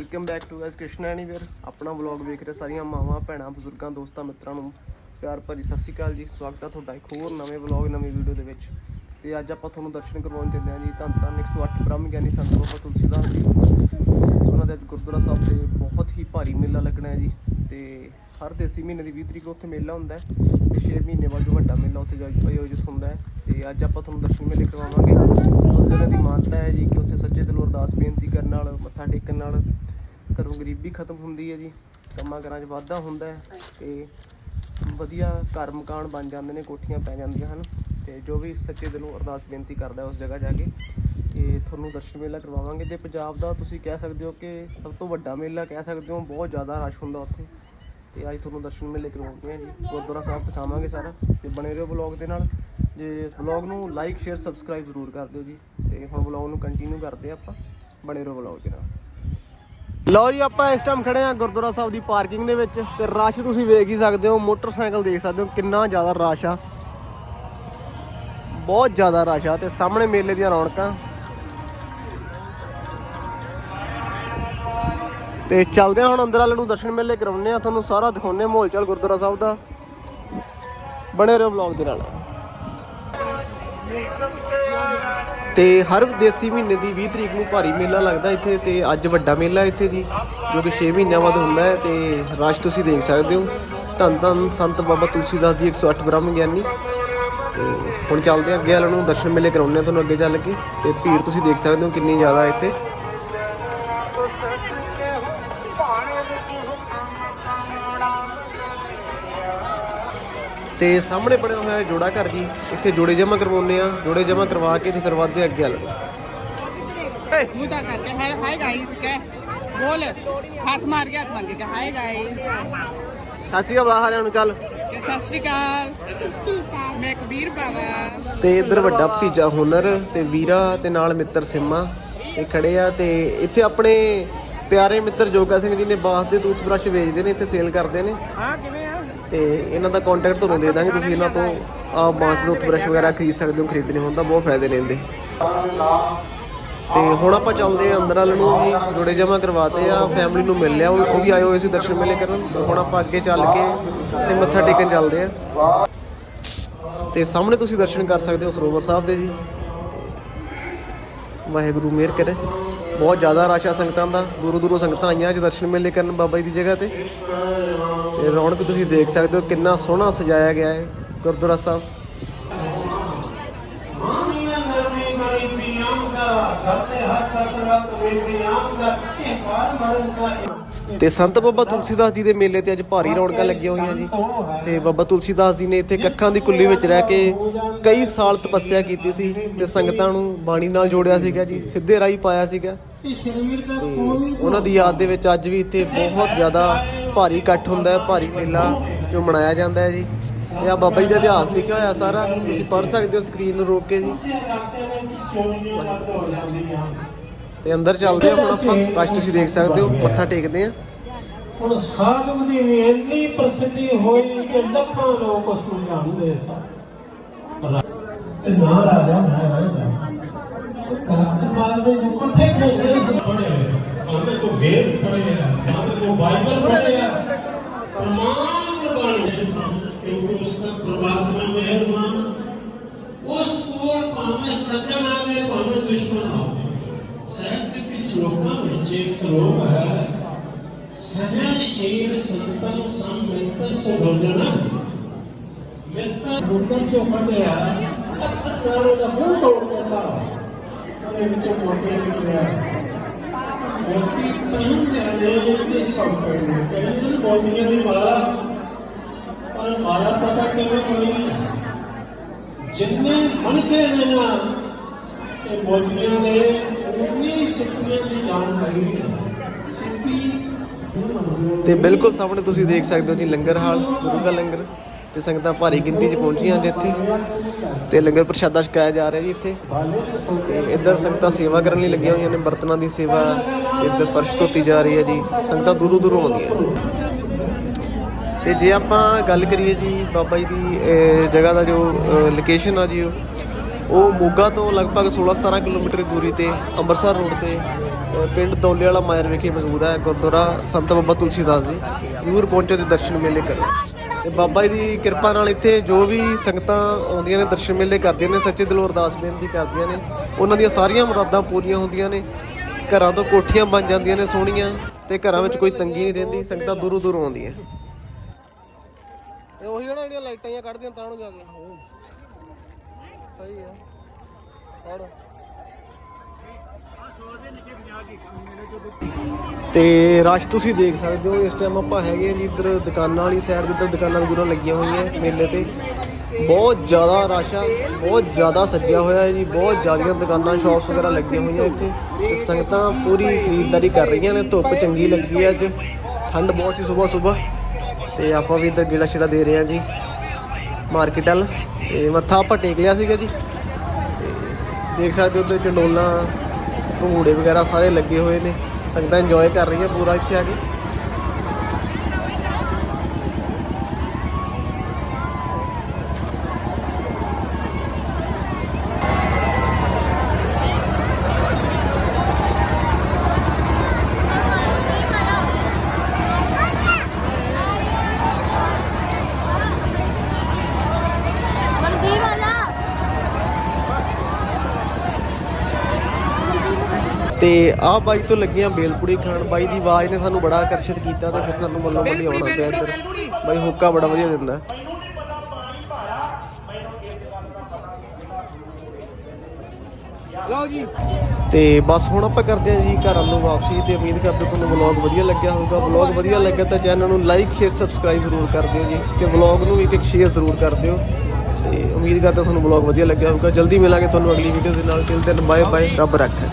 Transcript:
Welcome back to S Krishan anywhere ਆਪਣਾ vlog ਵੇਖ ਰਹੇ ਸਾਰੀਆਂ ਮਾਵਾਂ, ਭੈਣਾਂ, ਬਜ਼ੁਰਗਾਂ, ਦੋਸਤਾਂ, ਮਿੱਤਰਾਂ ਨੂੰ। ਪਿਆਰ ਭਰੀ ਸਤਿ ਸ਼੍ਰੀ ਅਕਾਲ ਜੀ। ਸਵਾਗਤ ਹੈ ਤੁਹਾਡਾ ਇੱਕ ਹੋਰ ਨਵੇਂ ਵਲੌਗ ਨਵੀਂ ਵੀਡੀਓ ਦੇ ਵਿੱਚ। ਤੇ ਅੱਜ ਆਪਾਂ ਤੁਹਾਨੂੰ ਦਰਸ਼ਨ ਕਰਵਾਉਣ ਚੱਲੇ ਹਾਂ ਜੀ। ਧੰਨ ਧੰਨ 108 ਬ੍ਰਹਮ ਗਿਆਨੀ ਸੰਤ ਬਾਬਾ ਤੁਲਸੀਦਾਸ ਜੀ। ਉਹਨਾਂ ਦੇ ਅੱਜ ਗੁਰਦੁਆਰਾ ਸਾਹਿਬ ਤੇ ਬਹੁਤ ਹੀ ਭਾਰੀ ਮੇਲਾ ਲੱਗਣਾ ਹੈ ਜੀ। ਤੇ ਹਰ ਦੇਸੀ ਮਹੀਨੇ ਦੀ 20 ਤਰੀਕ ਉੱਥੇ ਮੇਲਾ ਹੁੰਦਾ ਹੈ। ਤੇ 6 ਮਹੀਨੇ ਬਾਅਦ ਜੋ ਵੱਡਾ ਮੇਲਾ ਉੱਥੇ ਆਯੋਜਿਤ ਹੁੰਦਾ ਹੈ। ਤੇ ਅੱਜ ਆਪਾਂ ਤੁਹਾਨੂੰ ਦਰਸ਼ਨ ਮੇਲੇ ਕਰਵਾਵਾਂਗੇ। ਉਸ ਜਗ੍ਹਾ ਦੀ ਮਾਨਤਾ ਹੈ ਜੀ ਕਿ ਉੱਥੇ ਸੱਚੇ ਦਿਲੋਂ ਅਰਦਾਸ ਬੇਨਤੀ ਕਰਨ ਨਾਲ, ਮੱਥਾ ਟੇਕਣ ਨਾਲ ਘਰੋਂ ਗਰੀਬੀ ਖਤਮ ਹੁੰਦੀ ਹੈ ਜੀ। ਕੰਮਾਂ ਕਾਰਾਂ 'ਚ ਵਾਧਾ ਹੁੰਦਾ ਹੈ ਤੇ ਵਧੀਆ ਘਰ ਮਕਾਨ ਬਣ ਜਾਂਦੇ ਨੇ, ਕੋਠੀਆਂ ਪੈ ਜਾਂਦੀਆਂ ਹਨ ਤੇ ਜੋ ਵੀ ਸੱਚੇ ਦਿਲੋਂ ਅਰਦਾਸ ਬੇਨਤੀ ਕਰਦਾ ਉਸ ਜਗ੍ਹਾ ਜਾ ਕੇ। ਤੇ ਤੁਹਾਨੂੰ ਦਰਸ਼ਨ ਮੇਲਾ ਕਰਵਾਵਾਂਗੇ ਤੇ ਪੰਜਾਬ ਦਾ ਤੁਸੀਂ ਕਹਿ ਸਕਦੇ ਹੋ ਕਿ ਸਭ ਤੋਂ ਵੱਡਾ ਮੇਲਾ ਕਹਿ ਸਕਦੇ ਹੋ, ਬਹੁਤ ਜ਼ਿਆਦਾ ਰਸ਼ ਹੁੰਦਾ ਉੱਥੇ। ਤੇ ਅੱਜ ਤੁਹਾਨੂੰ ਦਰਸ਼ਨ ਮੇਲੇ ਕਰਵਾਉਂਦੇ ਹਾਂ ਜੀ। ਗੁਰਦੁਆਰਾ ਸਾਹਿਬ ਦਿਖਾਵਾਂਗੇ ਸਾਰਾ ਤੇ ਬਣੇ ਰਹੋ ਵਲੌਗ ਦੇ ਨਾਲ। ਜੇ ਵਲੌਗ ਨੂੰ ਲਾਈਕ ਸ਼ੇਅਰ ਸਬਸਕ੍ਰਾਈਬ ਜ਼ਰੂਰ ਕਰ ਦਿਓ ਜੀ। ਤੇ ਹੁਣ ਵਲੌਗ ਨੂੰ ਕੰਟੀਨਿਊ ਕਰਦੇ ਹਾਂ ਆਪਾਂ। ਬਣੇ ਰਹੋ ਵਲੌਗ ਦੇ ਨਾਲ। ਲਓ ਜੀ, ਆਪਾਂ ਇਸ ਟਾਈਮ ਖੜੇ ਆ ਗੁਰਦੁਆਰਾ ਸਾਹਿਬ ਦੀ ਪਾਰਕਿੰਗ ਦੇ ਵਿੱਚ ਤੇ ਰਸ਼ ਤੁਸੀਂ ਵੇਖ ਹੀ ਸਕਦੇ ਹੋ, ਮੋਟਰਸਾਈਕਲ ਦੇਖ ਸਕਦੇ ਹੋ ਕਿੰਨਾ ਜ਼ਿਆਦਾ ਰਸ਼ ਆ। ਬਹੁਤ ਜ਼ਿਆਦਾ ਰਸ਼ ਆ ਤੇ ਸਾਹਮਣੇ ਮੇਲੇ ਦੀਆਂ ਰੌਣਕਾਂ। ਤੇ ਚੱਲਦੇ ਹਾਂ ਹੁਣ ਅੰਦਰ ਵਾਲੇ ਨੂੰ ਦਰਸ਼ਨ ਮੇਲੇ ਕਰਾਉਂਦੇ ਆ ਤੁਹਾਨੂੰ ਸਾਰਾ ਦਿਖਾਉਂਦੇ ਮਾਹੌਲ ਚਾਲ ਗੁਰਦੁਆਰਾ ਸਾਹਿਬ ਦਾ। ਬਣੇ ਰਹੋ ਵਲੌਗ ਦੇ ਨਾਲ। ਤੇ ਹਰ ਦੇਸੀ ਮਹੀਨੇ ਦੀ 20 ਤਰੀਕ ਨੂੰ ਭਾਰੀ ਮੇਲਾ ਲੱਗਦਾ ਇੱਥੇ ਤੇ ਅੱਜ ਵੱਡਾ ਮੇਲਾ ਇੱਥੇ ਜੀ, ਜੋ ਕਿ 6 ਮਹੀਨਿਆਂ ਬਾਅਦ ਹੁੰਦਾ ਹੈ ਤੇ ਰਸ਼ ਤੁਸੀਂ ਦੇਖ ਸਕਦੇ ਹੋ। ਧੰਨ ਧੰਨ ਸੰਤ ਬਾਬਾ ਤੁਲਸੀਦਾਸ ਜੀ 108 ਬ੍ਰਹਮ ਗਿਆਨੀ। ਤੇ ਹੁਣ ਚੱਲਦੇ ਹਾਂ ਅੱਗੇ ਵਾਲਿਆਂ ਨੂੰ ਦਰਸ਼ਨ ਮੇਲੇ ਕਰਾਉਂਦੇ ਆ ਤੁਹਾਨੂੰ ਅੱਗੇ ਚੱਲ ਕੇ ਤੇ ਭੀੜ ਤੁਸੀਂ ਦੇਖ ਸਕਦੇ ਹੋ ਕਿੰਨੀ ਜ਼ਿਆਦਾ ਇੱਥੇ। ਤੇ ਸਾਹਮਣੇ ਬਣਿਆ ਹੋਇਆ ਜੋੜਾ ਘਰ ਜੀ। ਇੱਥੇ ਜੋੜੇ ਜਮਾ ਕਰਵਾਉਂਦੇ ਆ ਜੋੜੇ ਜਮ੍ਹਾਂ ਕਰਵਾ ਕੇ ਤੇ ਕਰਵਾਦੇ ਅੱਗੇ ਹਲ ਮੁਦਾ ਕਰਕੇ ਹਾਏ ਹਾਏ ਚੱਲ। ਤੇ ਇੱਧਰ ਵੱਡਾ ਭਤੀਜਾ ਹੁਨਰ ਤੇ ਵੀਰਾ ਤੇ ਨਾਲ ਮਿੱਤਰ ਸਿੰਮਾ। ਇਹ ਖੜੇ ਆ ਤੇ ਇੱਥੇ ਆਪਣੇ ਪਿਆਰੇ ਮਿੱਤਰ ਜੋਗਾ ਸਿੰਘ ਜੀ ਨੇ ਬਾਸ ਦੇ ਟੂਥਬ੍ਰਸ਼ ਵੇਚਦੇ ਨੇ ਇੱਥੇ ਸੇਲ ਕਰਦੇ ਨੇ। ਹਾਂ ਕਿਵੇਂ ਤੇ ਇਹਨਾਂ ਦਾ ਕੰਟੈਕਟ ਤੁਹਾਨੂੰ ਦੇ ਦਾਂਗੇ, ਤੁਸੀਂ ਇਹਨਾਂ ਤੋਂ ਆ ਬਾਸ ਦੇ ਟੂਥਬ੍ਰਸ਼ ਵਗੈਰਾ ਖਰੀਦ ਸਕਦੇ ਹੋ, ਖਰੀਦਣੇ ਹੋਣ ਤਾਂ ਬਹੁਤ ਫਾਇਦੇ ਨੇ ਇਹਦੇ। ਤੇ ਹੁਣ ਆਪਾਂ ਚੱਲਦੇ ਆ ਅੰਦਰ ਵਾਲ ਨੂੰ ਵੀ ਜੋੜੇ ਜਮਾ ਕਰਵਾਤੇ ਆ ਫੈਮਿਲੀ ਨੂੰ ਮਿਲ ਲਿਆ, ਉਹ ਵੀ ਆਏ ਹੋਏ ਸੀ ਦਰਸ਼ਨ ਮੇਲੇ ਕਰਨ। ਹੁਣ ਆਪਾਂ ਅੱਗੇ ਚੱਲ ਕੇ ਤੇ ਮੱਥਾ ਟੇਕਣ ਚੱਲਦੇ ਆ ਤੇ ਸਾਹਮਣੇ ਤੁਸੀਂ ਦਰਸ਼ਨ ਕਰ ਸਕਦੇ ਹੋ ਸਰੋਵਰ ਸਾਹਿਬ ਦੇ ਜੀ। ਤੇ ਵਾਹਿਗੁਰੂ ਮਿਹਰ ਕਰੇ। ਬਹੁਤ ਜ਼ਿਆਦਾ ਰਸ਼ ਆ ਸੰਗਤਾਂ ਦਾ। ਦੂਰੋਂ ਦੂਰੋਂ ਸੰਗਤਾਂ ਆਈਆਂ ਅੱਜ ਦਰਸ਼ਨ ਮੇਲੇ ਕਰਨ ਬਾਬਾ ਜੀ ਦੀ ਜਗ੍ਹਾ ਤੇ। ਤੇ ਰੌਣਕ ਤੁਸੀਂ ਦੇਖ ਸਕਦੇ ਹੋ ਕਿੰਨਾ ਸੋਹਣਾ ਸਜਾਇਆ ਗਿਆ ਹੈ ਗੁਰਦੁਆਰਾ ਸਾਹਿਬ। ਕਰਤੇ ਹੱਥ ਕਸਰਤ ਵੇਬੀ ਆਮਦਾ ਇਹ ਪਾਰ ਮਰਨ ਦਾ ਤੇ ਸੰਤ ਬਾਬਾ ਤੁਲਸੀਦਾਸ ਜੀ ਦੇ ਮੇਲੇ ਤੇ ਅੱਜ ਭਾਰੀ ਰੌਣਕਾਂ ਲੱਗੀਆਂ ਹੋਈਆਂ ਜੀ। ਤੇ ਬਾਬਾ ਤੁਲਸੀਦਾਸ ਜੀ ਨੇ ਇੱਥੇ ਕੱਖਾਂ ਦੀ ਕੁੱਲੀ ਵਿੱਚ ਰਹਿ ਕੇ ਕਈ ਸਾਲ ਤਪੱਸਿਆ ਕੀਤੀ ਸੀ ਤੇ ਸੰਗਤਾਂ ਨੂੰ ਬਾਣੀ ਨਾਲ ਜੋੜਿਆ ਸੀਗਾ ਜੀ ਸਿੱਧੇ ਰਾਹੀ ਪਾਇਆ ਸੀਗਾ। ਉਹਨਾਂ ਦੀ ਯਾਦ ਦੇ ਵਿੱਚ ਅੱਜ ਵੀ ਇੱਥੇ ਬਹੁਤ ਜ਼ਿਆਦਾ ਭਾਰੀ ਇਕੱਠ ਹੁੰਦਾ ਹੈ ਭਾਰੀ ਮੇਲਾ ਜੋ ਮਨਾਇਆ ਜਾਂਦਾ ਹੈ ਜੀ। ਇਹ ਆ ਬਾਬਾ ਜੀ ਦਾ ਇਤਿਹਾਸ ਲਿਖਿਆ ਹੋਇਆ ਸਾਰਾ ਤੁਸੀਂ ਪੜ੍ਹ ਸਕਦੇ ਹੋ ਸਕਰੀਨ ਨੂੰ ਰੋਕ ਕੇ ਜੀ। ਤੇ ਅੰਦਰ ਚੱਲਦੇ ਆ ਹੁਣ ਆਪਾਂ ਰਸ਼ ਤੁਸੀਂ ਦੇਖ ਸਕਦੇ ਹੋ ਮੱਥਾ ਟੇਕਦੇ ਆ। ਹੁਣ ਸਾਧੂ ਦੀ ਵੀ ਇੰਨੀ ਪ੍ਰਸਿੱਧੀ ਹੋਈ ਕਿ ਲੱਖਾਂ ਲੋਕ ਉਸ ਨੂੰ ਜਾਣਦੇ ਸਨ। ਤੇ ਨਾ ਰਾਜਾ ਮੈਂ ਰਾਜਾ। ਦਸ ਸਾਲ ਦੇ ਇਕੱਠੇ ਖੇਡਦੇ ਪੜੇ ਆਂਦੇ ਕੋ ਵੇਦ ਪੜੇ ਆ ਆਂਦੇ ਕੋ ਬਾਈਬਲ ਪੜੇ ਆ। ਪ੍ਰਮਾਣ ਗੁਰਬਾਣੀ ਕਿਉਂਕਿ ਉਸ ਦਾ ਪ੍ਰਮਾਤਮਾ ਮਿਹਰਬਾਨ। ਉਸ ਕੋਲ ਭਾਵੇਂ ਸੱਜਣ ਆਵੇ ਭਾਵੇਂ ਦੁਸ਼ਮਣ ਆਵੇ। ਸ਼ਲੋਕਾਂ ਵਿੱਚ ਹੈ। ਸਜਣ ਸ਼ੀਲ ਸੰਤਨ ਸੰਮਿਤਰ ਸੁਭਜਨਾ ਮਿੱਤਰ ਗੁਰਦਨ ਚੋਂ ਕੱਢਿਆ, ਅੱਖਰ ਨਾਰੋ ਦਾ ਮੂੰਹ ਤੋੜ ਦਿੱਤਾ ਉਹਦੇ ਵਿੱਚੋਂ ਮੋਤੀ ਨਿਕਲਿਆ। ਮੋਤੀ ਪਹਿਨ ਲੈਣੇ ਦੇ ਸੌਕੇ ਨੇ। ਕਹਿੰਦੇ ਮੋਤੀਆਂ ਦੀ ਮਾਲਾ। ਪਰ ਮਾਲਾ ਪਤਾ ਕਿਵੇਂ ਬਣੀ? ਜਿੰਨੇ ਫਣਦੇ ਨੇ ਨਾ ਇਹ ਮੋਤੀਆਂ ਦੇ ਉਨੀ ਸਿੱਪੀਆਂ ਤੇ ਬਿਲਕੁਲ ਸਾਹਮਣੇ ਤੁਸੀਂ ਦੇਖ ਸਕਦੇ ਹੋ ਜੀ ਲੰਗਰ ਹਾਲ ਗੁਰੂ ਦਾ ਲੰਗਰ ਤੇ ਸੰਗਤਾਂ ਭਾਰੀ ਗਿਣਤੀ 'ਚ ਪਹੁੰਚੀਆਂ ਨੇ ਇੱਥੇ। ਤੇ ਲੰਗਰ ਪ੍ਰਸ਼ਾਦਾ ਛਕਾਇਆ ਜਾ ਰਿਹਾ ਜੀ ਇੱਥੇ। ਤੇ ਇੱਧਰ ਸੰਗਤਾਂ ਸੇਵਾ ਕਰਨ ਲਈ ਲੱਗੀਆਂ ਹੋਈਆਂ ਨੇ ਬਰਤਨਾਂ ਦੀ ਸੇਵਾ ਇੱਧਰ ਫਰਸ਼ ਧੋਤੀ ਜਾ ਰਹੀ ਹੈ ਜੀ। ਸੰਗਤਾਂ ਦੂਰੋਂ ਦੂਰੋਂ ਆਉਂਦੀਆਂ ਤੇ ਜੇ ਆਪਾਂ ਗੱਲ ਕਰੀਏ ਜੀ ਬਾਬਾ ਜੀ ਦੀ ਜਗ੍ਹਾ ਦਾ ਜੋ ਲੋਕੇਸ਼ਨ ਆ ਜੀ ਉਹ ਉਹ ਮੋਗਾ ਤੋਂ ਲਗਭਗ 16-17 ਕਿਲੋਮੀਟਰ ਦੀ ਦੂਰੀ ਤੇ ਅੰਮ੍ਰਿਤਸਰ ਰੋਡ ਤੇ ਪਿੰਡ ਦੌਲੇ ਵਾਲਾ ਮਾਇਰ ਵਿਖੇ ਮੌਜੂਦ ਹੈ, ਗੁਰਦੁਆਰਾ ਸੰਤ ਬਾਬਾ ਤੁਲਸੀਦਾਸ ਜੀ। ਜ਼ਰੂਰ ਪਹੁੰਚੋ ਤੇ ਦਰਸ਼ਨ ਮੇਲੇ ਕਰੋ। ਤੇ ਬਾਬਾ ਜੀ ਦੀ ਕਿਰਪਾ ਨਾਲ ਇੱਥੇ ਜੋ ਵੀ ਸੰਗਤਾਂ ਆਉਂਦੀਆਂ ਨੇ, ਦਰਸ਼ਨ ਮੇਲੇ ਕਰਦੀਆਂ ਨੇ, ਸੱਚੇ ਦਿਲੋਂ ਅਰਦਾਸ ਬੇਨਤੀ ਕਰਦੀਆਂ ਨੇ। ਉਹਨਾਂ ਦੀਆਂ ਸਾਰੀਆਂ ਮੁਰਾਦਾਂ ਪੂਰੀਆਂ ਹੁੰਦੀਆਂ ਨੇ। ਘਰਾਂ ਤੋਂ ਕੋਠੀਆਂ ਬਣ ਜਾਂਦੀਆਂ ਨੇ ਸੋਹਣੀਆਂ ਤੇ ਘਰਾਂ ਵਿੱਚ ਕੋਈ ਤੰਗੀ ਨਹੀਂ ਰਹਿੰਦੀ, ਸੰਗਤਾਂ ਦੂਰੋਂ ਦੂਰੋਂ ਆਉਂਦੀਆਂ। ਇਹ ਉਹੀ ਨਾ ਜਿਹੜੀਆਂ ਲਾਈਟਾਂ ਜਾਂ ਕੱਢਦੀਆਂ ਤਾਂ ਨੂੰ ਜਾ ਕੇ। ਸਹੀ ਆ ਛੱਡ ਤੇ ਰਸ਼ ਤੁਸੀਂ ਦੇਖ ਸਕਦੇ ਹੋ, ਇਸ ਟਾਈਮ ਆਪਾਂ ਹੈਗੇ ਆ ਜੀ ਇੱਧਰ ਦੁਕਾਨਾਂ ਵਾਲੀ ਸਾਈਡ ਜਿੱਧਰ ਦੁਕਾਨਾਂ ਦੁਕਾਨਾਂ ਲੱਗੀਆਂ ਹੋਈਆਂ ਮੇਲੇ ਤੇ। ਬਹੁਤ ਜ਼ਿਆਦਾ ਰਸ਼ ਆ, ਬਹੁਤ ਜ਼ਿਆਦਾ ਸੱਜਿਆ ਹੋਇਆ ਹੈ ਜੀ, ਬਹੁਤ ਜ਼ਿਆਦੀਆਂ ਦੁਕਾਨਾਂ ਸ਼ਾਪਸ ਵਗੈਰਾ ਲੱਗੀਆਂ ਹੋਈਆਂ ਇੱਥੇ। ਤੇ ਸੰਗਤਾਂ ਪੂਰੀ ਖਰੀਦਦਾਰੀ ਕਰ ਰਹੀਆਂ ਨੇ, ਧੁੱਪ ਚੰਗੀ ਲੱਗੀ ਹੈ ਅੱਜ। ਠੰਡ ਬਹੁਤ ਸੀ ਸਵੇਰ ਸਵੇਰ ਤੇ ਆਪਾਂ ਵੀ ਇੱਧਰ ਗੇੜਾ ਛੇੜਾ ਦੇ ਰਹੇ ਹਾਂ ਜੀ। ਮਾਰਕੀਟ ਵੱਲ ਤੇ ਮੱਥਾ ਆਪਾਂ ਟੇਕ ਲਿਆ ਸੀਗਾ ਜੀ। ਤੇ ਦੇਖ ਸਕਦੇ ਹੋ ਉੱਧਰ ਚੰਡੋਲਾਂ, ਭੰਗੂੜੇ ਵਗੈਰਾ ਸਾਰੇ ਲੱਗੇ ਹੋਏ ਨੇ। ਸੰਗਤਾਂ ਇੰਜੋਏ ਕਰ ਰਹੀਆਂ ਪੂਰਾ ਇੱਥੇ ਆ ਕੇ। ਆਹ ਬਾਈ ਤੋਂ ਲੱਗੀਆਂ ਬੇਲਪੂੜੀ ਖਾਣ। ਬਾਈ ਦੀ ਆਵਾਜ਼ ਨੇ ਸਾਨੂੰ ਬੜਾ ਆਕਰਸ਼ਿਤ ਕੀਤਾ ਤੇ ਫਿਰ ਸਾਨੂੰ ਮੱਲੋ ਮੱਲੀ ਆਉਣਾ ਪਿਆ ਇੱਧਰ। ਬਾਈ ਹੁੱਕਾ ਬੜਾ ਵਧੀਆ ਦਿੰਦਾ। ਲਓ ਜੀ। ਤੇ ਬਸ ਹੁਣ ਆਪਾਂ ਕਰਦੇ ਹਾਂ ਜੀ ਘਰਾਂ ਨੂੰ ਵਾਪਸੀ ਤੇ ਉਮੀਦ ਕਰਦੇ ਤੁਹਾਨੂੰ ਵਲੌਗ ਵਧੀਆ ਲੱਗਿਆ ਹੋਊਗਾ। ਵਲੌਗ ਵਧੀਆ ਲੱਗਾ ਤਾਂ ਚੈਨਲ ਨੂੰ ਲਾਈਕ ਸ਼ੇਅਰ ਸਬਸਕ੍ਰਾਈਬ ਜ਼ਰੂਰ ਕਰ ਦਿਓ ਜੀ ਤੇ ਵਲੌਗ ਨੂੰ ਵੀ ਇੱਕ ਇੱਕ ਸ਼ੇਅਰ ਜ਼ਰੂਰ ਕਰ ਦਿਓ। ਤੇ ਉਮੀਦ ਕਰਦਾ ਤੁਹਾਨੂੰ ਵਲੌਗ ਵਧੀਆ ਲੱਗਿਆ ਹੋਊਗਾ। ਜਲਦੀ ਮਿਲਾਂਗੇ ਤੁਹਾਨੂੰ ਅਗਲੀ ਵੀਡੀਓ ਦੇ ਨਾਲ। ਟਿਲ ਦਿਨ ਬਾਏ ਬਾਏ ਰੱਬ ਰੱਖੇ।